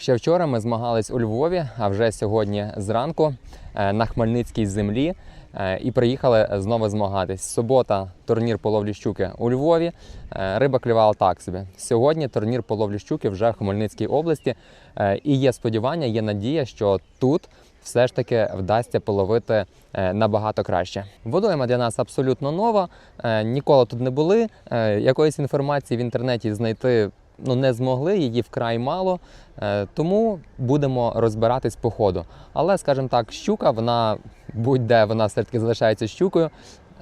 Ще вчора ми змагались у Львові, а вже сьогодні зранку е, на Хмельницькій землі е, і приїхали знову змагатись. Субота турнір по ловлі щуки у Львові. Е, Риба клювала так собі. Сьогодні турнір по ловлі щуки вже в Хмельницькій області. І є сподівання, є надія, що тут все ж таки вдасться половити набагато краще. Водойма для нас абсолютно нова. Ніколи тут не були. Якоїсь інформації в інтернеті знайти ну, не змогли, її вкрай мало. Е, Тому будемо розбиратись по ходу. Але, скажімо так, щука, вона будь-де вона все-таки залишається щукою.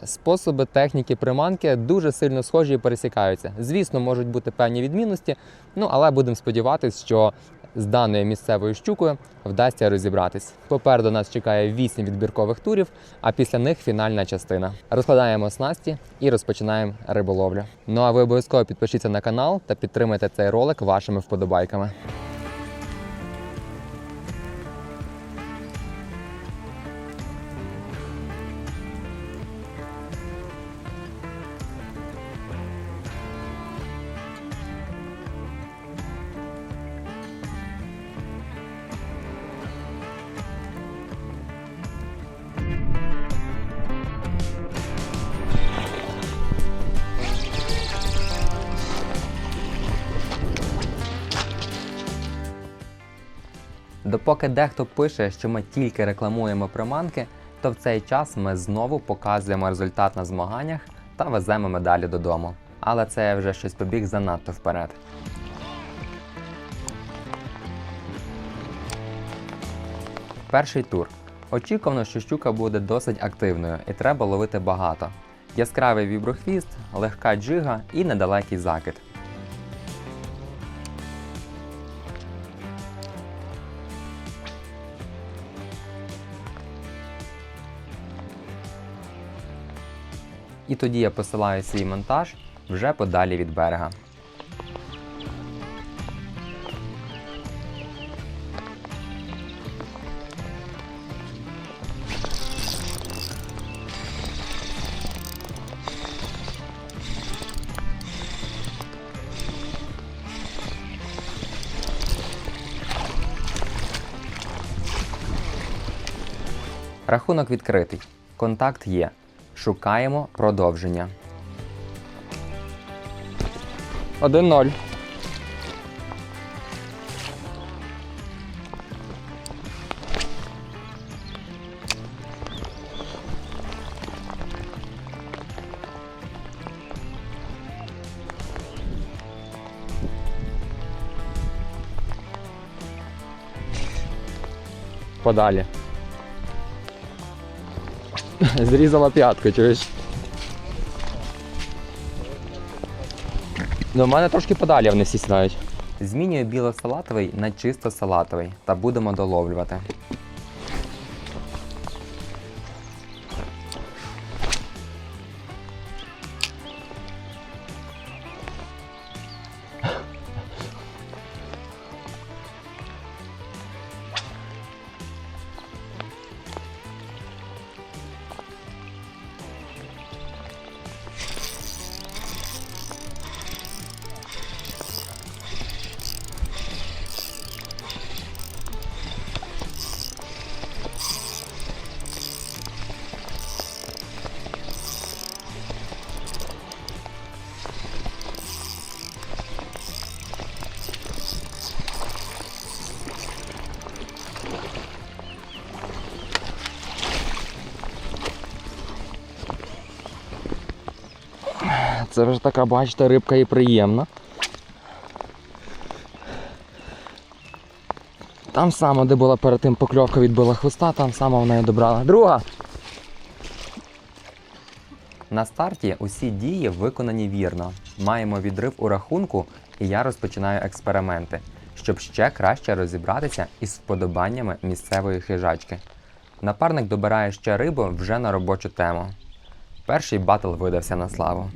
Способи техніки приманки дуже сильно схожі і пересікаються. Звісно, можуть бути певні відмінності, ну але будемо сподіватися, що з даною місцевою щукою вдасться розібратись. Попереду нас чекає 8 відбіркових турів, а після них фінальна частина. Розкладаємо снасті і розпочинаємо риболовлю. Ну а ви обов'язково підпишіться на канал та підтримайте цей ролик вашими вподобайками. Допоки дехто пише, що ми тільки рекламуємо приманки, то в цей час ми знову показуємо результат на змаганнях та веземо медалі додому. Але це я вже щось побіг занадто вперед. Перший тур. Очікувано, що щука буде досить активною і треба ловити багато. Яскравий віброхвіст, легка джига і недалекий закид. І тоді я посилаю свій монтаж вже подалі від берега. Рахунок відкритий. Контакт є. Шукаємо продовження. 1-0. Подалі. Зрізала п'ятку, чуєш? Ну, у мене трошки подалі вони всі сідають. Змінюю біло-салатовий на чисто салатовий та будемо доловлювати. Це вже така, бачите, рибка і приємна. Там саме, де була перед тим покльовка відбила хвоста, там саме вона і добрала. Друга! На старті усі дії виконані вірно. Маємо відрив у рахунку, і я розпочинаю експерименти, щоб ще краще розібратися із вподобаннями місцевої хижачки. Напарник добирає ще рибу вже на робочу тему. Перший батл видався на славу.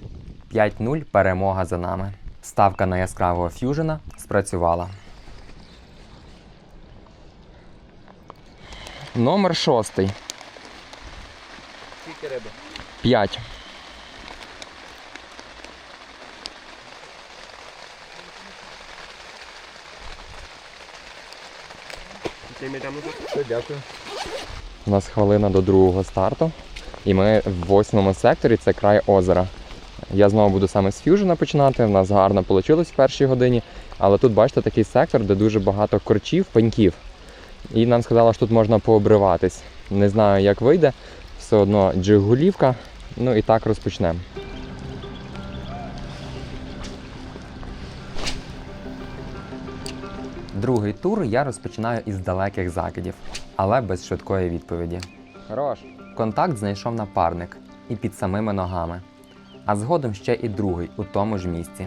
5-0 перемога за нами. Ставка на яскравого ф'южена спрацювала. Номер шостий. Скільки риби? 5. Тим йдемо. Все, дякую. У нас хвилина до другого старту, і ми в восьмому секторі це край озера. Я знову буду саме з фьюжена починати. У нас гарно вийшло в першій годині. Але тут бачите такий сектор, де дуже багато корчів, пеньків. І нам сказали, що тут можна пообриватись. Не знаю, як вийде. Все одно джигулівка. Ну і так розпочнемо. Другий тур я розпочинаю із далеких закидів, але без швидкої відповіді. Хорош. Контакт знайшов напарник і під самими ногами, а згодом ще і другий у тому ж місці.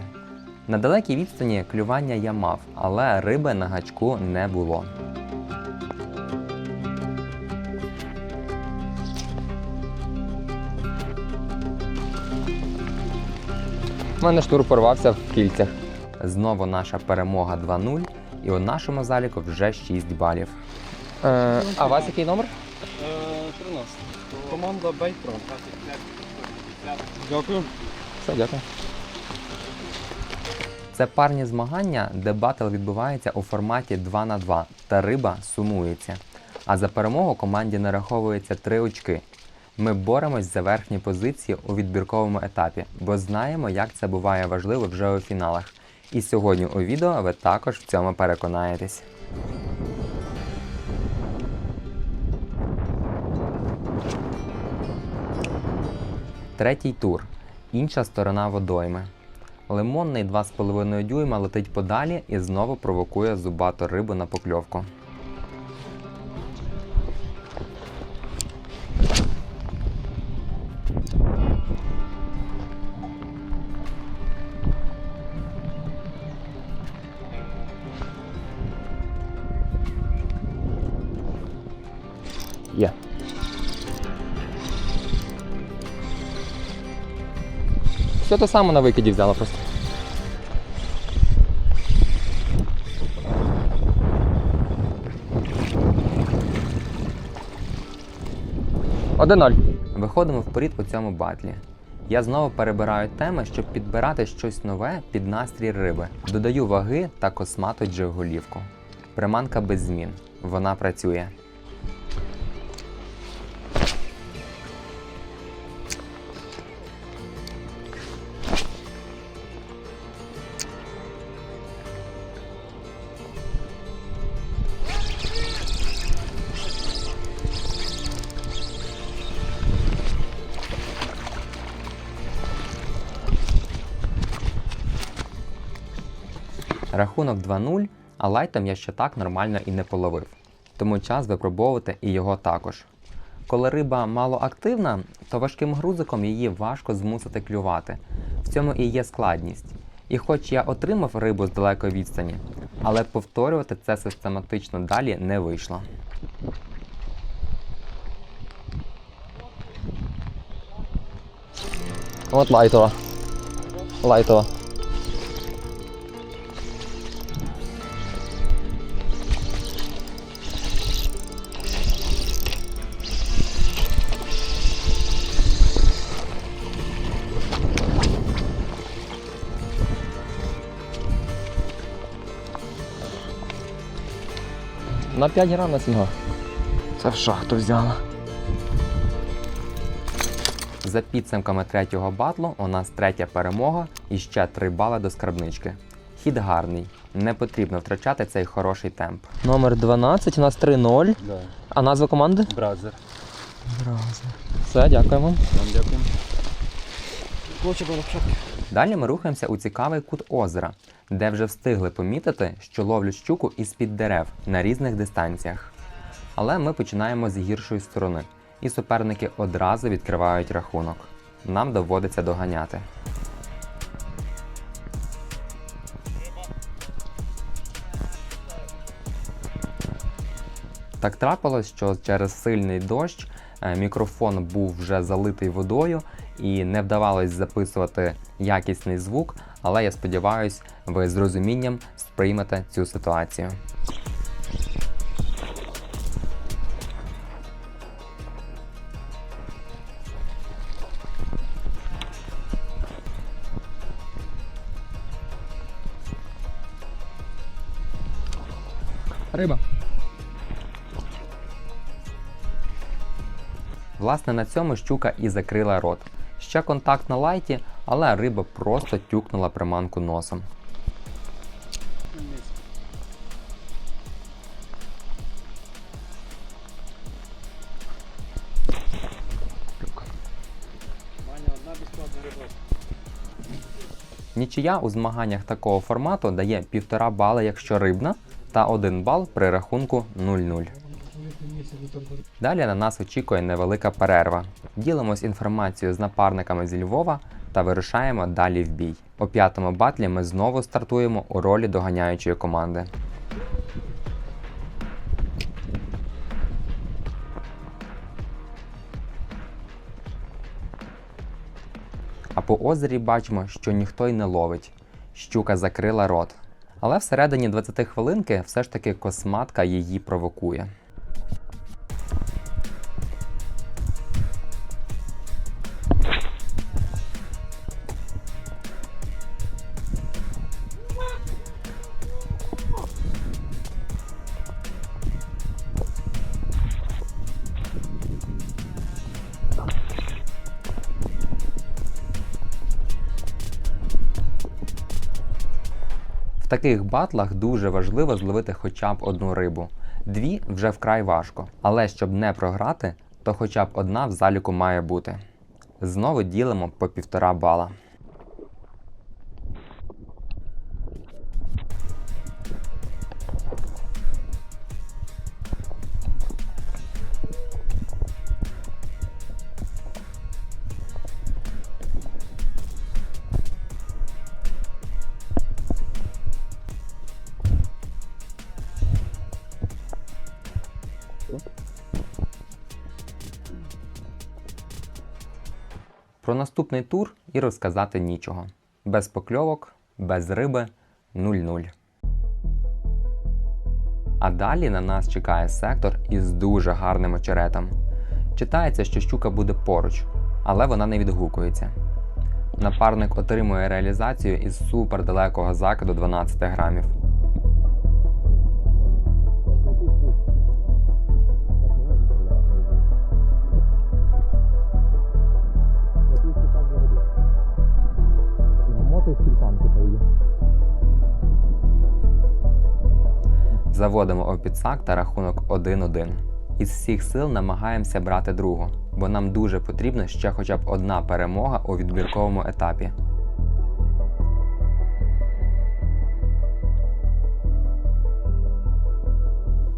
На далекій відстані клювання я мав, але риби на гачку не було. У мене штур порвався в кільцях. Знову наша перемога 2-0, і у нашому заліку вже 6 балів. Е, а у вас який номер? 13. Команда Бейтрон. Дякую. Все, дякую. Це парні змагання, де батл відбувається у форматі 2 на 2 та риба сумується. А за перемогу команді нараховується 3 очки. Ми боремось за верхні позиції у відбірковому етапі, бо знаємо, як це буває важливо вже у фіналах. І сьогодні у відео ви також в цьому переконаєтесь. Третій тур. Інша сторона водойми. Лимонний 2,5 дюйма летить подалі і знову провокує зубату рибу на покльовку. Все те саме на викиді взяла просто. Один-ноль. Виходимо вперед у цьому батлі. Я знову перебираю теми, щоб підбирати щось нове під настрій риби. Додаю ваги та космату джиголівку. Приманка без змін. Вона працює. Рахунок 2-0, а лайтом я ще так нормально і не половив. Тому час випробовувати і його також. Коли риба малоактивна, то важким грузиком її важко змусити клювати. В цьому і є складність. І хоч я отримав рибу з далекої відстані, але повторювати це систематично далі не вийшло. От лайтова. Лайтова. На 5 грам на сінга. Це в шахту взяла. За підсумками третього батлу у нас третя перемога і ще 3 бали до скарбнички. Хід гарний. Не потрібно втрачати цей хороший темп. Номер 12, у нас 3-0. Да. А назва команди? Бразер. Бразер. Все, дякуємо. Вам Хоче барабшак. Далі ми рухаємося у цікавий кут озера, де вже встигли помітити, що ловлять щуку із-під дерев на різних дистанціях. Але ми починаємо з гіршої сторони, і суперники одразу відкривають рахунок. Нам доводиться доганяти. Так трапилось, що через сильний дощ е, мікрофон був вже залитий водою і не вдавалось записувати якісний звук, але я сподіваюся, ви з розумінням сприймете цю ситуацію. Риба. Власне, на цьому щука і закрила рот. Ще контакт на лайті, але риба просто тюкнула приманку носом. Нічия у змаганнях такого формату дає 1,5 бали, якщо рибна, та 1 бал при рахунку 0-0. Далі на нас очікує невелика перерва. Ділимось інформацією з напарниками зі Львова та вирушаємо далі в бій. О п'ятому батлі ми знову стартуємо у ролі доганяючої команди. А по озері бачимо, що ніхто й не ловить. Щука закрила рот. Але всередині 20 хвилинки все ж таки косматка її провокує. Таких батлах дуже важливо зловити хоча б одну рибу. Дві вже вкрай важко. Але щоб не програти, то хоча б одна в заліку має бути. Знову ділимо по півтора бала. Про наступний тур і розказати нічого. Без покльовок, без риби 0-0. А далі на нас чекає сектор із дуже гарним очеретом. Читається, що щука буде поруч, але вона не відгукується. Напарник отримує реалізацію із супердалекого закиду 12 грамів. Заводимо опіцак та рахунок 1-1. Із всіх сил намагаємося брати другу, бо нам дуже потрібна ще хоча б одна перемога у відбірковому етапі.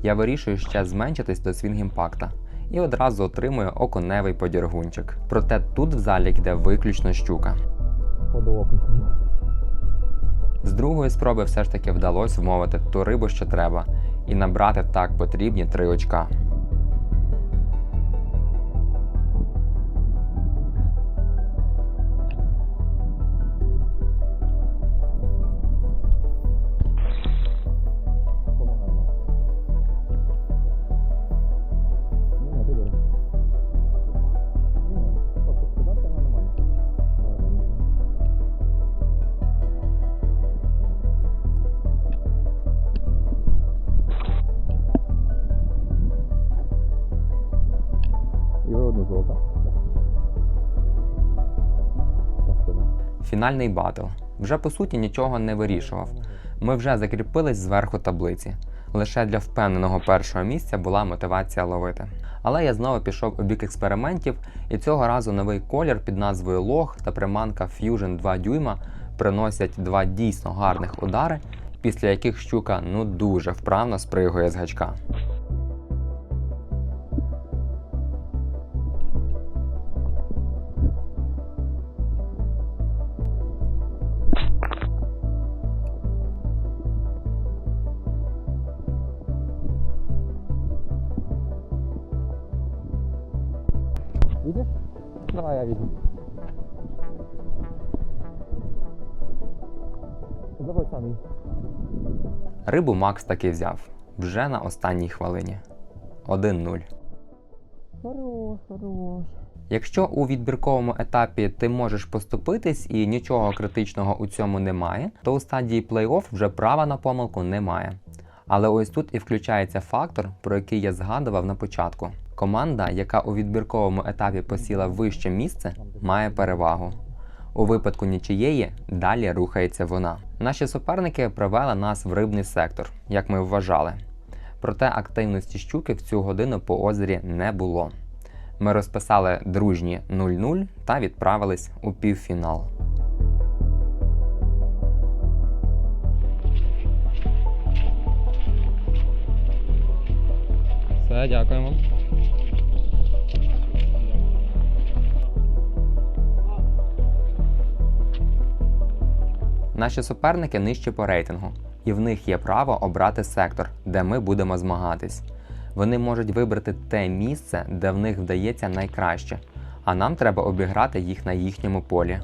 Я вирішую ще зменшитись до свінг-імпакта і одразу отримую оконевий подіргунчик. Проте тут в залі йде виключно щука. З другої спроби все ж таки вдалося вмовити ту рибу, що треба, і набрати так потрібні три очка. Фінальний батл. Вже по суті нічого не вирішував. Ми вже закріпились зверху таблиці. Лише для впевненого першого місця була мотивація ловити. Але я знову пішов у бік експериментів, і цього разу новий колір під назвою Лог та приманка Fusion 2 дюйма приносять два дійсно гарних удари, після яких щука ну дуже вправно спригує з гачка. Рибу Макс таки взяв. Вже на останній хвилині. 1-0. Хорош, хорош. Якщо у відбірковому етапі ти можеш поступитись і нічого критичного у цьому немає, то у стадії плей-офф вже права на помилку немає. Але ось тут і включається фактор, про який я згадував на початку. Команда, яка у відбірковому етапі посіла вище місце, має перевагу. У випадку нічиєї далі рухається вона. Наші суперники привели нас в рибний сектор, як ми вважали. Проте активності щуки в цю годину по озері не було. Ми розписали дружні 0-0 та відправились у півфінал. Все, дякуємо. Наші суперники нижчі по рейтингу, і в них є право обрати сектор, де ми будемо змагатись. Вони можуть вибрати те місце, де в них вдається найкраще, а нам треба обіграти їх на їхньому полі.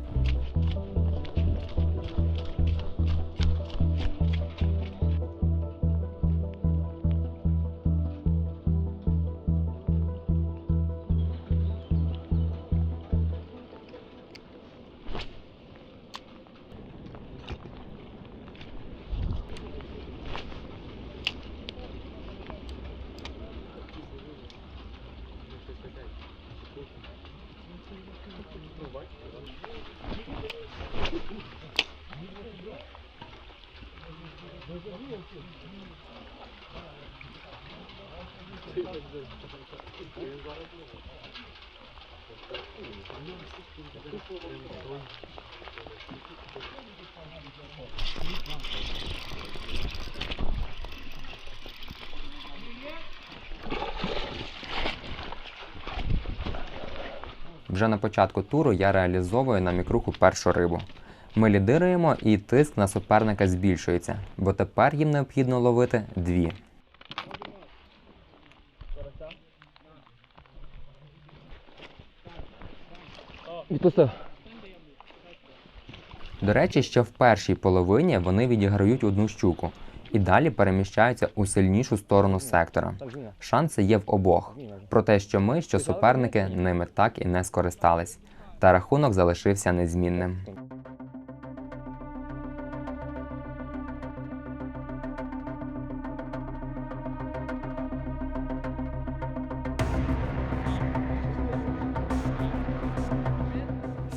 Вже на початку туру я реалізовую на мікруху першу рибу. Ми лідируємо і тиск на суперника збільшується, бо тепер їм необхідно ловити дві. Відпустив. До речі, ще в першій половині вони відіграють одну щуку і далі переміщаються у сильнішу сторону сектора. Шанси є в обох. Про те, що ми, що суперники, ними так і не скористались. Та рахунок залишився незмінним.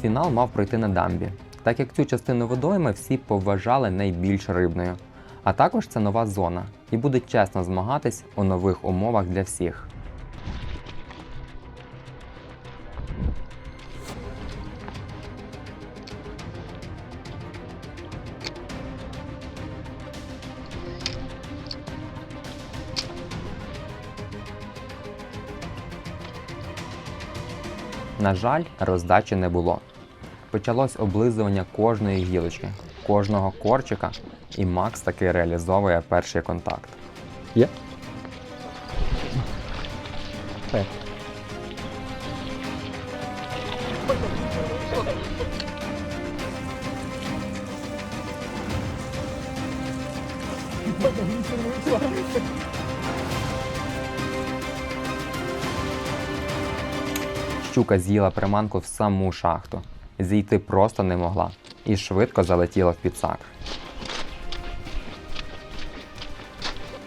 Фінал мав пройти на дамбі, так як цю частину водойми всі поважали найбільш рибною. А також це нова зона і буде чесно змагатись у нових умовах для всіх. На жаль, роздачі не було. Почалось облизування кожної гілочки, кожного корчика, і Макс таки реалізовує перший контакт. Є? Так. Щука з'їла приманку в саму шахту. Зійти просто не могла і швидко залетіла в підсак.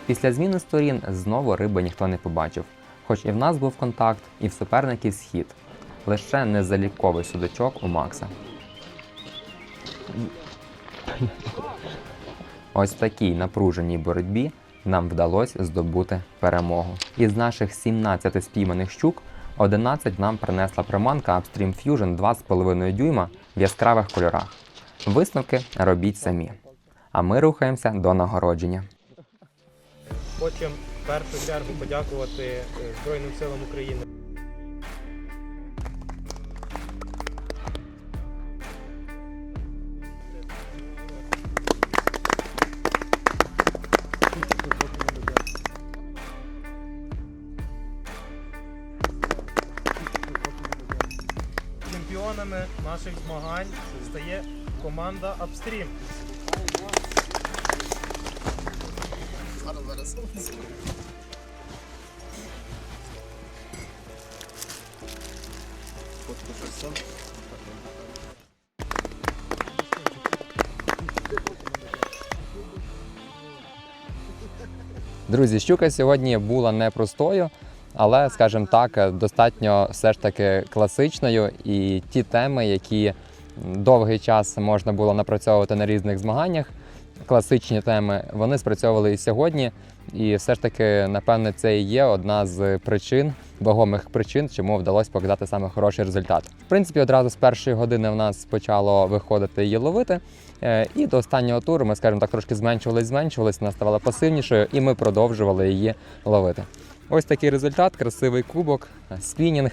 Після зміни сторін знову риби ніхто не побачив, хоч і в нас був контакт, і в суперників схід. Лише незаліковий судачок у Макса. Ось такій напруженій боротьбі нам вдалося здобути перемогу. Із наших 17 спійманих щук 11 нам принесла приманка Upstream Fusion 2,5 дюйма в яскравих кольорах. Висновки робіть самі. А ми рухаємося до нагородження. Хочемо в першу чергу подякувати е, Збройним силам України. Чемпіонами наших змагань стає команда Upstream. Друзі, щука сьогодні була непростою, але, скажімо так, достатньо все ж таки класичною. І ті теми, які довгий час можна було напрацьовувати на різних змаганнях, класичні теми, вони спрацьовували і сьогодні. І все ж таки, напевне, це і є одна з причин, вагомих причин, чому вдалося показати саме хороший результат. В принципі, одразу з першої години в нас почало виходити її ловити. Е, І до останнього туру ми, скажімо так, трошки зменшувались, зменшувались, вона ставала пасивнішою, і ми продовжували її ловити. Ось такий результат, красивий кубок, е, спінінг,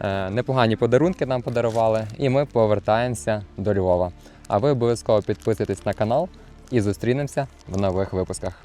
е, непогані подарунки нам подарували, і ми повертаємося до Львова. А ви обов'язково підписуйтесь на канал і зустрінемося в нових випусках.